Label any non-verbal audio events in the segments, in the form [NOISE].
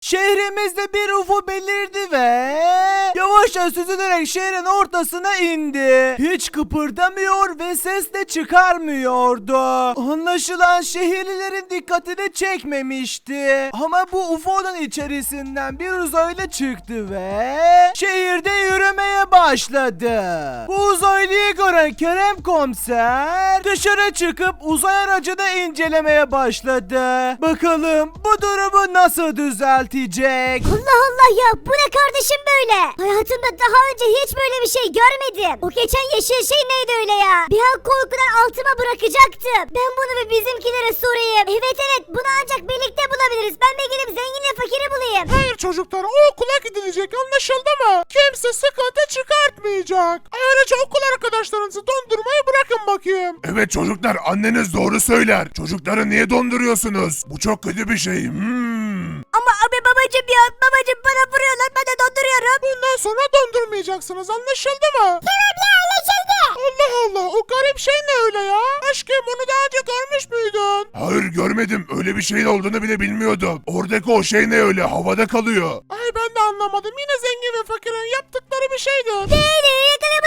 Şehrimizde bir UFO belirdi ve yavaşça süzülerek şehrin ortasına indi. Hiç kıpırdamıyor ve ses de çıkarmıyordu. Anlaşılan şehirlilerin dikkatini çekmemişti. Ama bu UFO'nun içerisinden bir uzaylı çıktı ve şehirde yürümeye başladı. Bu uzaylıyı gören Kerem komiser dışarı çıkıp uzay aracını incelemeye başladı. Bakalım bu durumu nasıl düzeltecek? Allah Allah ya bu ne kardeşim böyle? Hayatımda daha önce hiç böyle bir şey görmedim. O geçen yeşil şey neydi öyle ya? Bir an korkudan altıma bırakacaktım. Ben bunu bir bizimkilere sorayım. Evet evet bunu ancak birlikte bulabiliriz. Ben de gidip zenginle fakiri bulayım. Hayır çocuklar o okula gidilecek anlaşıldı mı? Kimse sıkıntı çıkartmayacak. Ayrıca okul arkadaşlarınızı dondurmayı bırakın bakayım. Evet çocuklar anneniz doğru söyler. Çocukları niye donduruyorsunuz? Bu çok kötü bir şey. Hmm. Ama abi babacım ya babacım bana vuruyorlar ben de donduruyorum. Bundan sonra dondurmayacaksınız anlaşıldı mı? Tamam ya anlaşıldı. Allah Allah o garip şey ne öyle ya? Aşkım bunu daha önce görmüş müydün? Hayır görmedim. Öyle bir şeyin olduğunu bile bilmiyordum. Oradaki o şey ne öyle havada kalıyor. Ay ben de anlamadım. Yine zengin ve fakirin yaptıkları bir şeydir. Beni yakalayamazsınız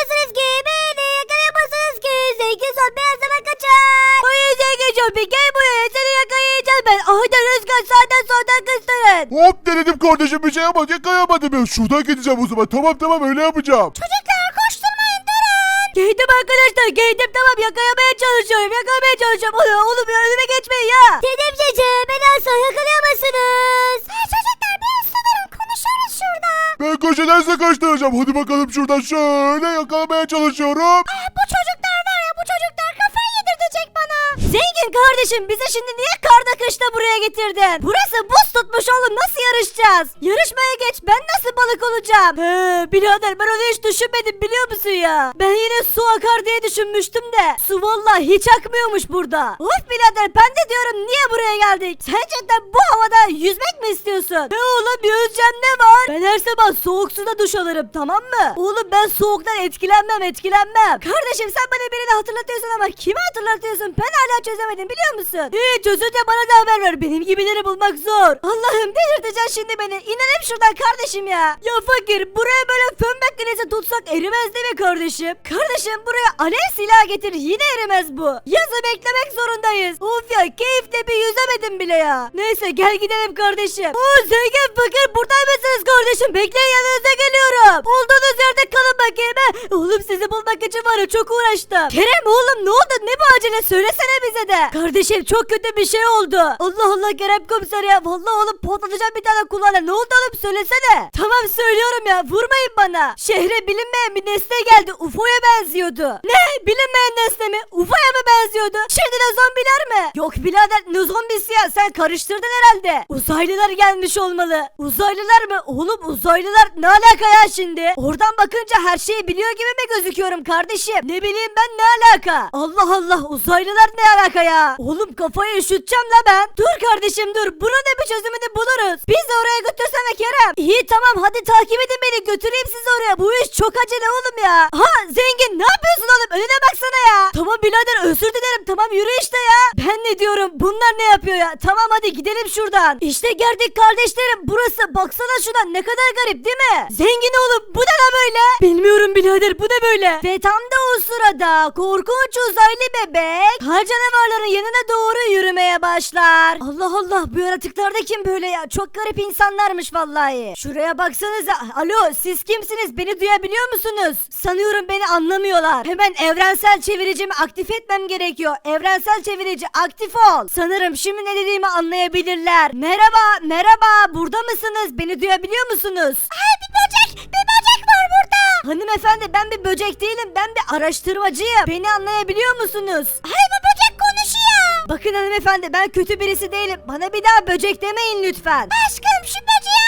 kardeşim bir şey ama yakalayamadım ya. Şuradan gideceğim o zaman. Tamam tamam öyle yapacağım. Çocuklar koşturmayın durun. Geldim arkadaşlar geldim tamam yakalamaya çalışıyorum yakalamaya çalışıyorum. Oğlum, oğlum ya önüme geçmeyin ya. Dedem cece beni asla yakalayamazsınız. Hey çocuklar biraz sanırım konuşuyoruz şurada. Ben köşeden kaçtıracağım. Hadi bakalım şuradan şöyle yakalamaya çalışıyorum. bu çocuklar var ya bu çocuklar kafayı yedirtecek bana. Zengin kardeşim bizi şimdi niye karda kışta buraya getirdin? Burası buz tutmuş oğlum nasıl yarışacağız? Yarışmaya geç ben nasıl balık olacağım? He birader ben onu hiç düşünmedim biliyor musun ya? Ben yine su akar diye düşünmüştüm de. Su vallahi hiç akmıyormuş burada. Of birader ben de diyorum niye buraya geldik? Sen cidden bu havada yüzmek mi istiyorsun? He oğlum yüzeceğim ne var? Ben her sabah soğuk suda duş alırım tamam mı? Oğlum ben soğuktan etkilenmem etkilenmem. Kardeşim sen bana birini hatırlatıyorsun ama kimi hatırlatıyorsun? Ben hala çözemedim biliyor musun? İyi çözünce bana da haber ver. Benim gibileri bulmak zor. Allah'ım delirteceksin şimdi beni. İnelim şuradan kardeşim ya. Ya fakir buraya böyle fön makinesi tutsak erimez değil mi kardeşim? Kardeşim buraya alev silah getir yine erimez bu. Yazı beklemek zorundayız. Of ya keyifle bir yüzemedim bile ya. Neyse gel gidelim kardeşim. Oo zengin fakir burada mısınız kardeşim? Bekleyin yanınıza geliyorum. Olduğunuz yerde kalın bakayım. he. Oğlum sizi bulmak için var ya çok uğraştım. Kerem oğlum ne oldu ne bu acele söylesene bize de. Kardeşim çok kötü bir şey oldu. Allah Allah Kerem komiser ya. Vallahi oğlum patlatacağım bir tane kulağına. Ne oldu oğlum söylesene. Tamam söylüyorum ya vurmayın bana. Şehre bilinmeyen bir nesne geldi. UFO'ya benziyordu. Ne? Bilinmeyen nesne mi? UFO'ya mı benziyordu? Şimdi de zombiler mi? Yok birader ne zombisi ya sen karıştırdın herhalde. Uzaylılar gelmiş olmalı. Uzaylılar mı? Oğlum uzaylılar ne alaka ya şimdi? Oradan bakınca her şeyi biliyor gibi mi gözüküyorum kardeşim? Ne bileyim ben ne alaka? Allah Allah uzaylılar ne alaka ya? Oğlum kafayı üşüteceğim la ben. Dur kardeşim dur. Bunun da bir çözümünü buluruz. Biz oraya götürsene Kerem. İyi tamam hadi takip edin beni götüreyim sizi oraya. Bu iş çok acele oğlum ya. Ha zengin ne yapıyorsun oğlum? Önüne baksana ya. Tamam birader özür dilerim. Tamam yürü işte ya. Ben ne diyorum? Bunlar ne yapıyor ya? Tamam hadi gidelim şuradan. İşte geldik kardeşlerim. Burası baksana şuna ne kadar garip değil mi? Zengin oğlum bu ne böyle? Bilmiyorum birader bu ne böyle? Ve tam da o sırada korkunç uzaylı bebek kar canavarların yanına doğru yürümeye başlar. Allah Allah bu yaratıklar da kim böyle ya? Çok garip insanlarmış vallahi. Şuraya baksanıza. Alo siz kimsiniz? Beni duyabiliyor musunuz? Sanıyorum beni anlamıyorlar. Hemen evrensel çeviricimi aktif etmem gerekiyor. Evrensel çevirici aktif ol. Sanırım şimdi ne dediğimi anlayabilirler. Merhaba, merhaba. Burada mısınız? Beni duyabiliyor musunuz? Ay bir böcek, bir böcek var burada. Hanımefendi ben bir böcek değilim. Ben bir araştırmacıyım. Beni anlayabiliyor musunuz? Ay bu böcek konuşuyor. Bakın hanımefendi ben kötü birisi değilim. Bana bir daha böcek demeyin lütfen. Aşkım şu böceği.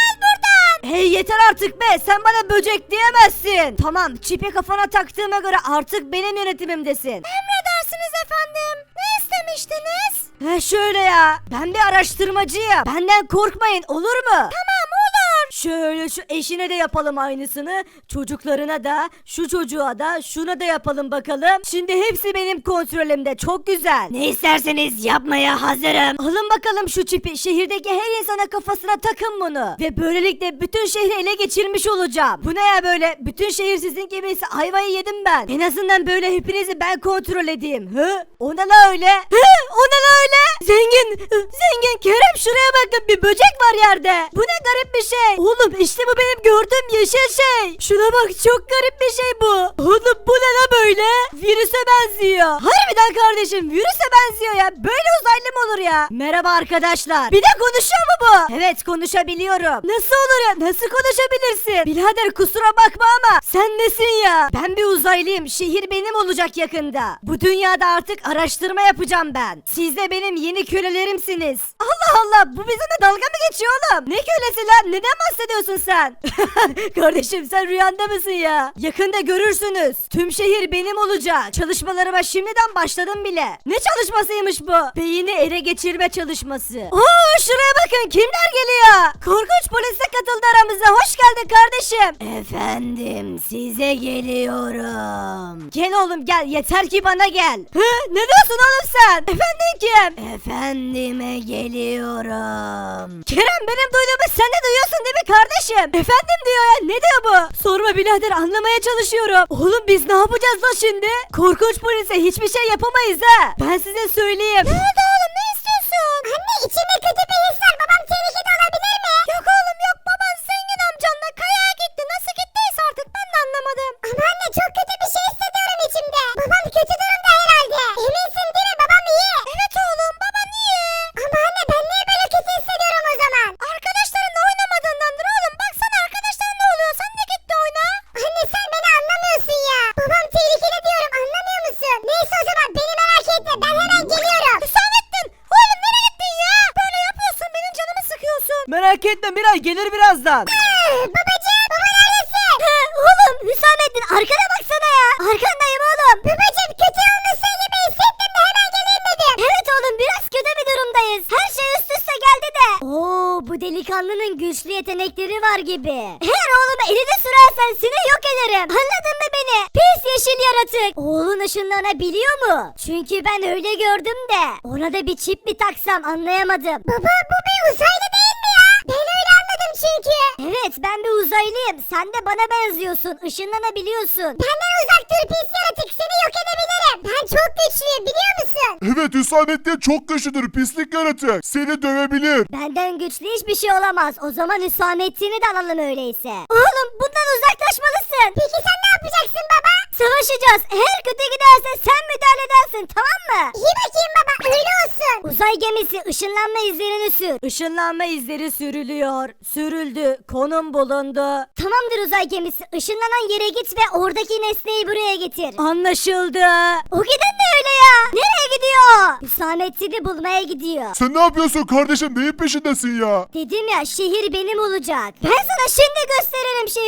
Hey yeter artık be sen bana böcek diyemezsin. Tamam çipi kafana taktığıma göre artık benim yönetimimdesin. Emredersiniz efendim. Ne istemiştiniz? He şöyle ya ben bir araştırmacıyım. Benden korkmayın olur mu? Tamam olur. Şöyle şu eşine de yapalım aynısını. Çocuklarına da, şu çocuğa da, şuna da yapalım bakalım. Şimdi hepsi benim kontrolümde. Çok güzel. Ne isterseniz yapmaya hazırım. Alın bakalım şu çipi. Şehirdeki her insana kafasına takın bunu. Ve böylelikle bütün şehri ele geçirmiş olacağım. Bu ne ya böyle? Bütün şehir sizin gibiyse ayvayı yedim ben. En azından böyle hepinizi ben kontrol edeyim. Hı? O ne la öyle? Hı? O ne la öyle? Zengin, zengin Kerem şuraya bakın bir böcek var yerde. Bu ne garip bir şey. Oğlum işte bu benim gördüğüm yeşil şey. Şuna bak çok garip bir şey bu. Oğlum bu ne la böyle? Virüse benziyor. Harbiden kardeşim virüse benziyor ya. Böyle uzaylı mı olur ya? Merhaba arkadaşlar. Bir de konuşuyor mu bu? Evet konuşabiliyorum. Nasıl olur ya? Nasıl konuşabilirsin? Birader kusura bakma ama sen nesin ya? Ben bir uzaylıyım. Şehir benim olacak yakında. Bu dünyada artık araştırma yapacağım ben. Siz de benim yeni kölelerimsiniz. Allah Allah bu bizimle dalga mı geçiyor oğlum? Ne kölesi lan? Neden bahsediyorsun sen? [LAUGHS] Kardeşim sen rüyanda mısın ya? Yakında görürsünüz. Tüm şehir benim olacak. Çalışmalarıma şimdiden başladım bile. Ne çalışmasıymış bu? Beyni ele geçirme çalışması. Oo şuraya bakın kimler geliyor? Korkunç polis de katıldı aramıza. Hoş geldin kardeşim. Efendim size geliyorum. Gel oğlum gel yeter ki bana gel. Hı, ne diyorsun oğlum sen? Efendim kim? Efendime geliyorum. Kerem benim duyduğumu sen de duyuyorsun değil mi kardeşim? Efendim diyor ya ne diyor bu? Sorma birader anlamaya çalışıyorum. Oğlum biz ne yapacağız lan şimdi? Korkunç polise hiçbir şey yapamayız ha. Ben size söyleyeyim. Ne Merak etme Miray gelir birazdan. Babacığım baba neredesin? oğlum Hüsamettin arkana baksana ya. Arkandayım oğlum. Babacığım kötü olmuşsun gibi hissettim de hemen geleyim dedim. Evet oğlum biraz kötü bir durumdayız. Her şey üst üste geldi de. Oo bu delikanlının güçlü yetenekleri var gibi. Eğer oğluma elini sürersen seni yok ederim. Anladın mı beni? Pis yeşil yaratık. Oğlun ışınlanabiliyor mu? Çünkü ben öyle gördüm de. Ona da bir çip mi taksam anlayamadım. Baba bu bir uzaylı Evet ben bir uzaylıyım. Sen de bana benziyorsun. Işınlanabiliyorsun. Benden uzak dur pis yaratık. Seni yok edebilirim. Ben çok güçlüyüm biliyor musun? Evet Hüsamettin çok güçlüdür pislik yaratık. Seni dövebilir. Benden güçlü hiçbir şey olamaz. O zaman Hüsamettin'i de alalım öyleyse. Oğlum bundan uzaklaşmalısın. Peki sen ne yapacaksın? Savaşacağız. Eğer kötü giderse sen müdahale edersin tamam mı? İyi bakayım baba öyle olsun. Uzay gemisi ışınlanma izlerini sür. Işınlanma izleri sürülüyor. Sürüldü. Konum bulundu. Tamamdır uzay gemisi. Işınlanan yere git ve oradaki nesneyi buraya getir. Anlaşıldı. O giden de öyle ya. Nereye gidiyor? Hüsamettin'i bulmaya gidiyor. Sen ne yapıyorsun kardeşim neyin peşindesin ya? Dedim ya şehir benim olacak. Ben sana şimdi gösteririm şehri.